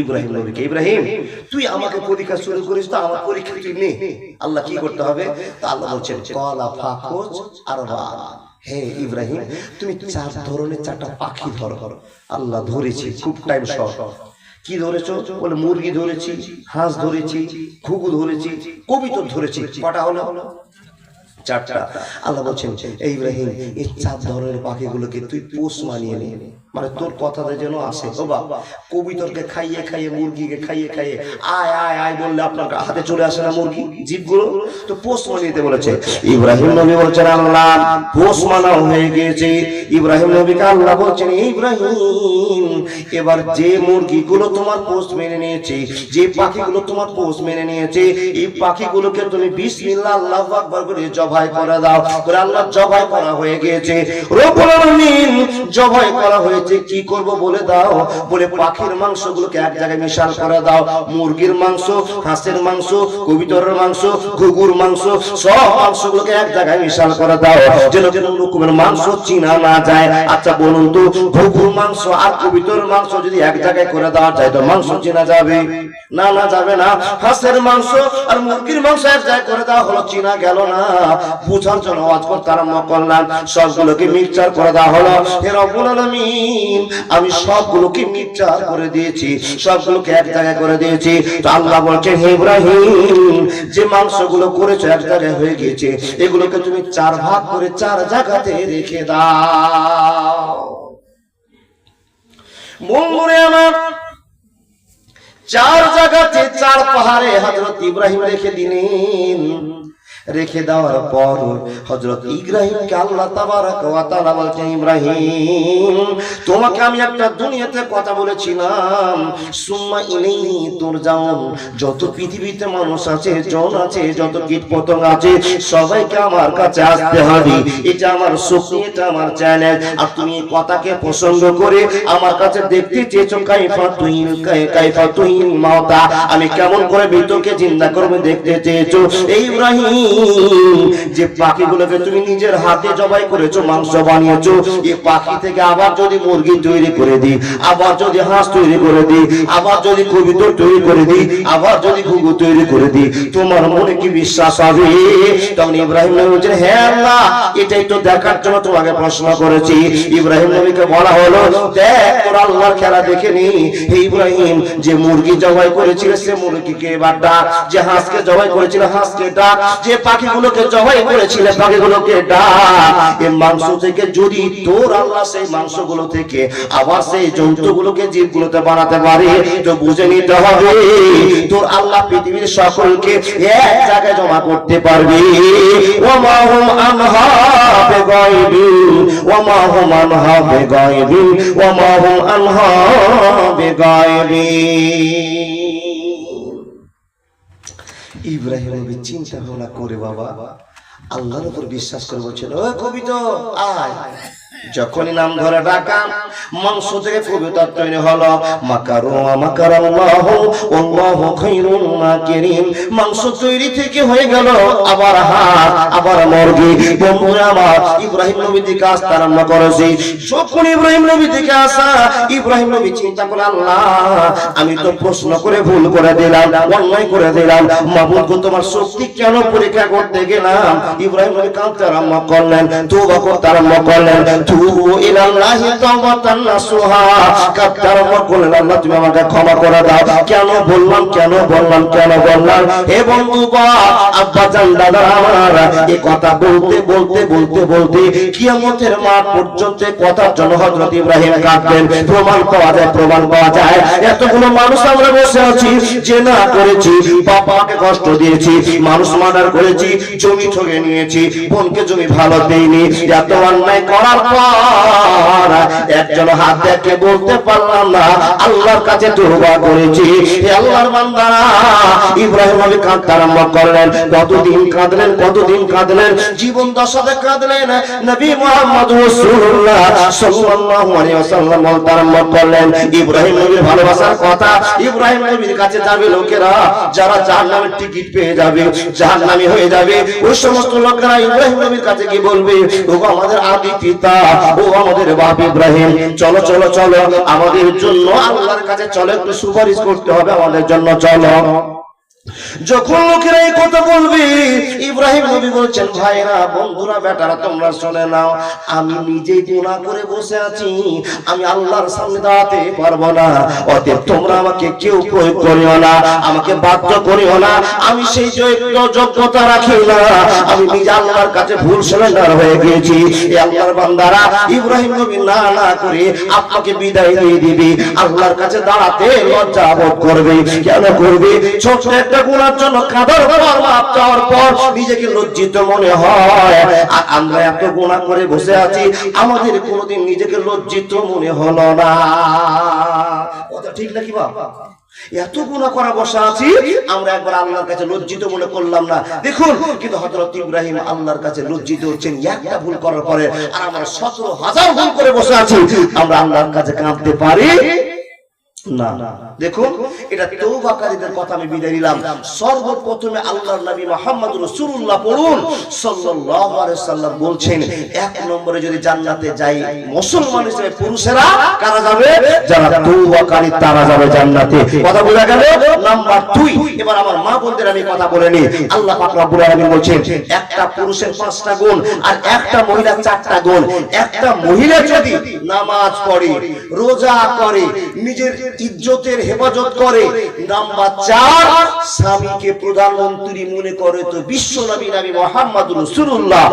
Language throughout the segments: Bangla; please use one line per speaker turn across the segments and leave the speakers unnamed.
ইব্রাহিম নবীকে, ইব্রাহিম, তুই আমাকে পরীক্ষা শুরু করিস তো, আমার পরীক্ষা তুই নে। আল্লাহ কি করতে হবে? তা আল্লাহ বলছেন, কলা ফাখোজ আর হে ইব্রাহিম, তুমি চার ধরনের চারটা পাখি ধরো। আল্লাহ ধরেছি, খুব টাইম শর্ট কি ধরেছো? বলে, মুরগি ধরেছি, হাঁস ধরেছি, ঘুঘু ধরেছি, কবিতর ধরেছি, কটা হলো? চারটা। আল্লাহ বলছেন, এই ইব্রাহিম, এই চার ধরনের পাখিগুলোকে তুই পোষ মানিয়ে নে। মানে তোর কথাতে যেন আসে। বাবা কবিতরকে খাইয়ে খাইয়ে, মুরগিকে খাইয়ে খাইয়ে, আয় আয় আয় বললে আপনার হাতে চলে আসে না মুরগি, জীবগুলো? তো পোষ মানিয়ে বলেছে। ইব্রাহিম নবী বলছেন, আল্লাহ পোষ মানাও হয়ে গিয়েছে। ইব্রাহিম নবীকে আল্লাহ বলছেন, ইব্রাহিম, এবার যে মুরগিগুলো তোমার পোষ মেনে নিয়েছে, যে পাখিগুলো তোমার পোষ মেনে নিয়েছে, এই পাখিগুলোকে তুমি বিসমিল্লাহ, আল্লাহু আকবার করে জবাই করে দাও। করে আল্লাহ জবাই করা হয়ে গিয়েছে। রব্বুল আলামিন জবাই করা হয়েছে। কি করব বলে দাও? বলে পাখির মাংসগুলোকে এক জায়গায় মিশাল করে দাও। মুরগির মাংস, হাঁসের মাংস, কবিতরের মাংস, ঘুঘুর মাংস, সব মাংসগুলোকে এক জায়গায় মিশাল করে দাও। যেন যেন রকমের মাংস চিনা না যায়। আচ্ছা বলুন তো, ঘুঘুর মাংস আর কবিতরের মাংস যদি এক জায়গায় করে দেওয়া যায়, তো মাংস চেনা যাবে? না না, যাবে না। হাঁসের মাংস আর মুরগির মাংস এক জায়গায় করে দেওয়া হলো, চিনা গেল না। বুঝার জন্য করতে আরম্ভ করলাম। সবগুলোকে মিক্সচার করে দেওয়া হলো। হে আমি সবগুলোকে মিক্সচার করে দিয়েছি, সবগুলোকে এক জায়গায় করে দিয়েছি। আল্লাহ বলছেন, হে ইব্রাহিম, যে মাংসগুলো করেছ এক জায়গায় হয়ে গিয়েছে, এগুলোকে তুমি চার ভাগ করে চার জায়গাতে রেখে দাও। চার জায়গাতে চার পাহাড়ে হজরত ইব্রাহিম রেখে দিলেন। রেখে দেওয়ার পর হজরত ইব্রাহিমকে আল্লাহ তাআলা বলছেন, ইব্রাহিম, তোমাকে আমি একটা দুনিয়াতে কথা বলেছিলাম। সুম্মা ইলাইহি তুরজাউন, যত পৃথিবীতে মানুষ আছে, জন আছে, যত কীট পতঙ্গ আছে, সবাইকে আমার কাছে আসতে হবে। এটা আমার শক্তি, এটা আমার চ্যালেঞ্জ আর তুমি এই কথাকে পছন্দ করে আমার কাছে দেখতে চেয়েছো, কাইফা তুই কাইফা তুই মাওতা আমি কেমন করে মৃতকে চিন্তা করবে দেখতে চেয়েছো। এই ইব্রাহিম যে পাখিগুলোকে তুমি নিজের হাতে জবাই করেছ, মাংস বানিয়েছো, এই পাখি থেকে আবার যদি মুরগি তৈরি করে দিই, আবার যদি হাঁস তৈরি করে দিই, আবার যদি কবিতর তৈরি করে দিই, আবার যদি ঘুঘু তৈরি করে দিই, তোমার মনে কি বিশ্বাস হবে? তখন ইব্রাহিম নবী বলছেন হ্যাঁ আল্লাহ, এটাই তো দেখার জন্য তোমাকে প্রশ্ন করেছি। ইব্রাহিম নবীকে বলা হলো, দেখ, তোর আল্লাহর খেলা দেখে নি। হে ইব্রাহিম, যে মুরগি জবাই করেছিল, সে মুরগিকে এবার ডাক, যে হাঁসকে জবাই করেছিল, হাঁসকে ডাক, যে পাখিগুলোকে জবাই করেছিল, পাখিগুলোকে ডাক। এই মাংস থেকে যদি তোর আল্লাহ সেই মাংসগুলো থেকে আবার সেই জন্তুগুলোকে জীবগুলোতে বানাতে পারে, তো বুঝে নিতে হবে, তোর আল্লাহ পৃথিবীর সকলকে এক জায়গায় জমা করতে পারবে। বেগাইবিন ওমা হুম আনহা বেগাইবিন আনহা বেগাইবিন ইব্রাহিম নবী চিন্তা ভাবনা করে বাবা আল্লাহর উপর বিশ্বাস করে বলছিল ও কবিতা, আয়। যখনই নাম ধরে ডাকা মাংস থেকে কবিতা তৈরি হলো মাকারু মাকার আল্লাহ আল্লাহ খাইরুল মাকিরিন। মাংস তৈরি থেকে হয়ে গেল আবার হাত, আবার মুরগি। বন্ধুরা আমার, ইব্রাহিম নবী দিকে আসতে আরম্ভ করেছে। যখন ইব্রাহিম নবী দিকে আসা, ইব্রাহিম নবী চিন্তা করে আল্লাহ, আমি তো প্রশ্ন করে ভুল করে দিলাম, অন্যায় করে দিলাম। মাবুদ তোমার শক্তি কেন পরীক্ষা করতে গেলাম? ইব্রাহিম নবী কাঁদতে আরম্ভ করলেন, তওবা করতে আরম্ভ করলেন, তুবু ইলাল্লাহি তাওবাতান নাসুহা। কাঁদতে আরম্ভ করলেন, আল্লাহ তুমি আমাকে ক্ষমা করে দাও। কেন বললাম কেন বললাম কেন বললাম? আব্বা জান, দাদা আমার এই কথা বলতে বলতে বলতে বলতে কিয়ামতের মাঠ পর্যন্ত কথার জন্য হযরত ইব্রাহিম কাঁদবেন প্রমাণ পাওয়া যায়, প্রমাণ পাওয়া যায়। এতগুলো মানুষ আমরা বসে আছি যে না করেছি, বাবাকে কষ্ট দিয়েছি, মানুষ মার্ডার করেছি, জমি ঠগে নিয়েছি, বোনকে জমি ভালো দেইনি এত অন্যায় করার পর একজন হাত দেখে বলতে পারলাম না, আল্লাহর কাছে তওবা করেছি। আল্লাহর বান্দারা, ইব্রাহিম নবী কাঁদতে আরম্ভ করলেন। কতদিন কাঁদলেন কতদিন কাঁদলেন? জীবন দশাতে কাঁদলেন। নবী মুহাম্মদ রাসূলুল্লাহ সাল্লাল্লাহু আলাইহি ওয়াসাল্লাম বলতে আরম্ভ করলেন, ইব্রাহিম নবীর ভালোবাসার কথা, ইব্রাহিম নবীর কাছে যাবে লোকেরা, যারা জাহান্নামের টিকিট পেয়ে যাবে, জাহান্নামী হয়ে যাবে, ওই সমস্ত লোকেরা ইব্রাহিম নবীর কাছে গিয়ে বলবে ও আমাদের আদি পিতা ও আমাদের বাপ ইব্রাহিম, চলো চলো চলো, আমাদের জন্য আল্লাহর কাছে চলো, একটু সুপারিশ করতে হবে আমাদের জন্য, চলো। যখন লোকেরা এই কথা বলবে, ইব্রাহিম নবী বলছেন, ভাইরা, বন্ধুরা, বেটারা, তোমরা শুনে নাও, আমি নিজেই গুনাহ করে বসে আছি, আমি আল্লাহর সামনে দাঁড়াতে পারব না। অতএব তোমরা আমাকে কেউ প্রয়োগ করিও না, আমাকে বাধ্য করিও না, আমি সেই যোগ্য যোগ্যতা রাখি না। আমি নিজে আল্লাহর কাছে ভুল সিলেন্ডার হয়ে গিয়েছি। এই আল্লাহর বান্দারা, ইব্রাহিম নবী না না করে আপনাকে বিদায় দিয়ে দিবি। আল্লাহর কাছে দাঁড়াতে লজ্জা বোধ করবে। কেন করবে? ছোট একটা গুণার জন্য কাঁদার পর মাপ চাওয়ার পর নিজেকে লজ্জিত মনে হয়। আর আমরা এত গুণা করে বসে আছি, আমাদের কোনোদিন নিজেকে লজ্জিত মনে হলো না। কথা ঠিক নাকি বাবা এত গুণা করা বসা আছি, আমরা একবার আল্লাহর কাছে লজ্জিত মনে করলাম না। দেখুন, কিন্তু হযরত ইব্রাহিম আল্লাহর কাছে লজ্জিত হচ্ছেন, একটা ভুল করার পরে, আর আমরা সতেরো হাজার ভুল করে বসে আছি, আমরা আল্লাহর কাছে কাঁদতে পারি? দেখুন, এটা তৌবাকারীদের কথা আমি বিদায় নিলাম। সর্বপ্রথমে আল্লাহর নবী মুহাম্মদ রাসূলুল্লাহ পড়ুন। সাল্লাল্লাহু আলাইহি সাল্লাম বলছেন, এক নম্বরে যদি জান্নাতে যাই, মুসলমান হিসেবে পুরুষেরা কারা যাবে? যারা তৌবাকারী তারা যাবে জান্নাতে। কথা বোঝা গেল? নাম্বার 2 এবার আমার মা আমি কথা বলে নি আল্লাহ পাক রব্বুল আলামিন বলছেন, একটা পুরুষের পাঁচটা গুণ আর একটা মহিলার চারটা গুণ। একটা মহিলা যদি নামাজ পড়ে, রোজা করে, নিজের ইজ্জতের হেফাজত করে। নাম্বার চার, স্বামীকে প্রধানমন্ত্রী মনে করে তো বিশ্ব নবী নবী মোহাম্মদ রসুল্লাহ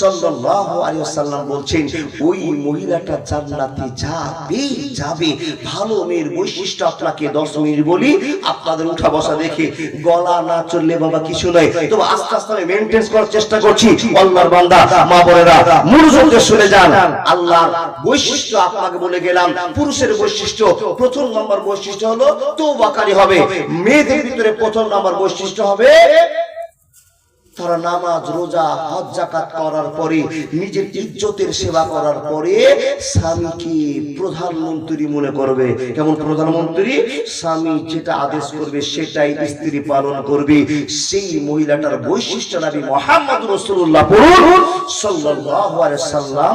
সাল্লাল্লাহু আলাইহি ওয়াসাল্লাম বলছেন, ওই মহিলাটা জান্নাতে যাবে যাবে। ভালো মেয়ের বৈশিষ্ট্য আপনাকে 10 মিনিট বলি গেলাম। পুরুষের বৈশিষ্ট্য, প্রথম নম্বর বৈশিষ্ট্য হলো, তওবাকারী হবে। মেয়েদের প্রথম নম্বর বৈশিষ্ট্য হবে তারা নামাজ, রোজা, হজ জাকাত করার পরে, নিজের ইজ্জতের সেবা করার পরে স্বামীকে প্রধানমন্ত্রী মনে করবে। কেমন প্রধানমন্ত্রী স্বামী যেটা আদেশ করবে, সেটাই স্ত্রী পালন করবে। সেই মহিলাটার বৈশিষ্ট্য নবী মোহাম্মদ আলাইহি সাল্লাম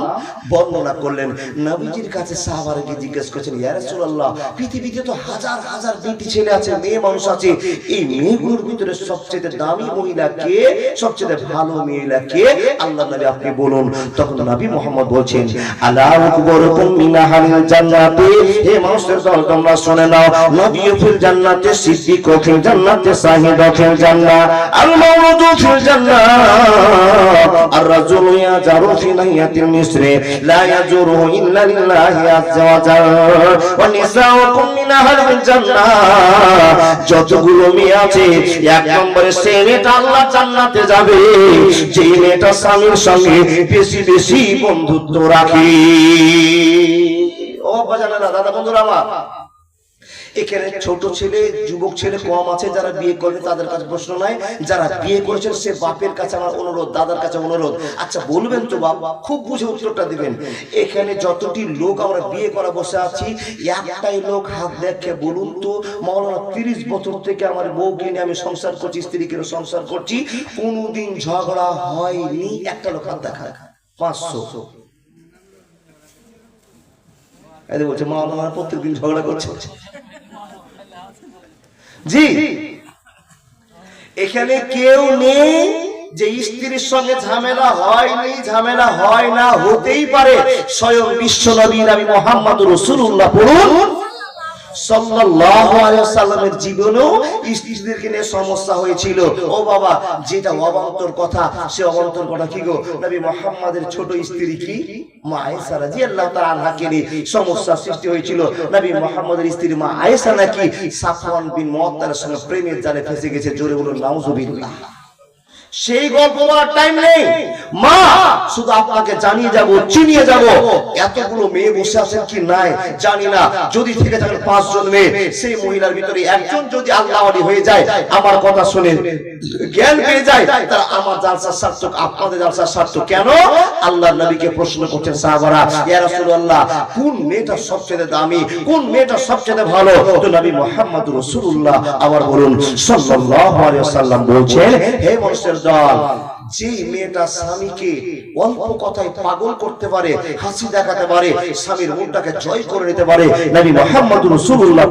বর্ণনা করলেন। নবীজির কাছে সাহাবারা গিয়ে জিজ্ঞেস করেছেন, ইয়া রাসূলুল্লাহ, পৃথিবীতে তো হাজার হাজার বেটি ছেলে আছে, মেয়ে মানুষ আছে। এই মেয়েগুলোর ভিতরে সবচেয়ে দামি মহিলা কে? সবচেয়ে ভালো মহিলা কে? আল্লাহ নবী আপনি বলুন। তখন নবী মোহাম্মদ বলছেন আলা আকবরকুম আহলিল হে মানুষের দল তোমরা শুনে নাও নবী ফিল জান্নাতে সিদ্দিক ফিল জান্নাতে সাহিদ ফিল জান্নাহ। আল মাউলুদু ফিল জান্নাহ। আর রাজুল ইয়াজারু ফি নাহিয়াতিল মিসরি। লা ইয়াজুরু ইল্লা লিল্লাহি আযজা ওয়া জাল্লা ওয়া নিসাউকুম আহলিল যতগুলো মেয়ে আছে এক নম্বরে সে মেয়েটা আল্লাহ জান্নাতে যাবে। যে মেয়েটা স্বামীর সঙ্গে বেশি বেশি বন্ধুত্ব রাখে। ও বাজানা দাদা বন্ধুরা আমার। এখানে ছোট ছেলে, যুবক ছেলে কম আছে, যারা বিয়ে করবে তাদের কাছে প্রশ্ন নাই। যারা বিয়ে করেছেন সে বাপের কাছে আমার অনুরোধ, দাদার কাছে অনুরোধ। আচ্ছা বলবেন তো বাপ, খুব বুঝে উত্তরটা দিবেন। এখানে যতটি লোক আমরা বিয়ে করা বসে আছি, একটাই লোক হাত দেখে বলুন তো মৌলানা তিরিশ বছর থেকে আমার বউকে নিয়ে আমি সংসার করছি স্ত্রীকে সংসার করছি, কোনোদিন ঝগড়া হয়নি। একটা লোক হাত দেখা, পাঁচশো। বলছে মৌলানা প্রত্যেকদিন ঝগড়া করছে। জি। এখানে কেউ নেই যে স্ত্রীর সঙ্গে ঝামেলা হয়নি, ঝামেলা হয় না, হতেই পারে। স্বয়ং বিশ্ব নবী নবী মোহাম্মদ রসুল্লাহ পড়ুন। সৃষ্টি হয়েছিল। স্ত্রী সঙ্গে প্রেমের জালে ফেসে গেছে। জোরে বলুন নাউজুবিল্লাহ। সেই গল্প বলার টাইম নেই। মা, শুধু আপনাকে জানিয়ে যাব, চিনিয়ে যাব, এতগুলো মেয়ে বসে আছেন কি নাই জানি না। যদি থেকে থাকেন পাঁচজন মেয়ে, সেই মহিলার ভিতরে একজন যদি আল্লাহ হয়ে যায়, আমার কথা শুনে জ্ঞান পেয়ে যায়, তারা আমার জালসা সার্থক, আপনাদের জালসা সার্থক। কেন? আল্লাহ নবীকে প্রশ্ন করছেন সাহাবারা, ইয়া রাসূলুল্লাহ, কোন মেয়েটা সবচেয়ে দামি? কোন মেয়েটা সবচেয়ে ভালো? তো নবী মুহাম্মদ রাসূলুল্লাহ আবার বলুন, সাল্লাল্লাহু আলাইহি ওয়াসাল্লাম বলছেন, হে মানুষের দল। যে মেয়েটা স্বামীকে অল্প কথায় পাগল করতে পারে, হাসি দেখাতে পারে, স্বামীর মনটাকে জয় করে নিতে পারে, নবী মোহাম্মদ রাসূলুল্লাহ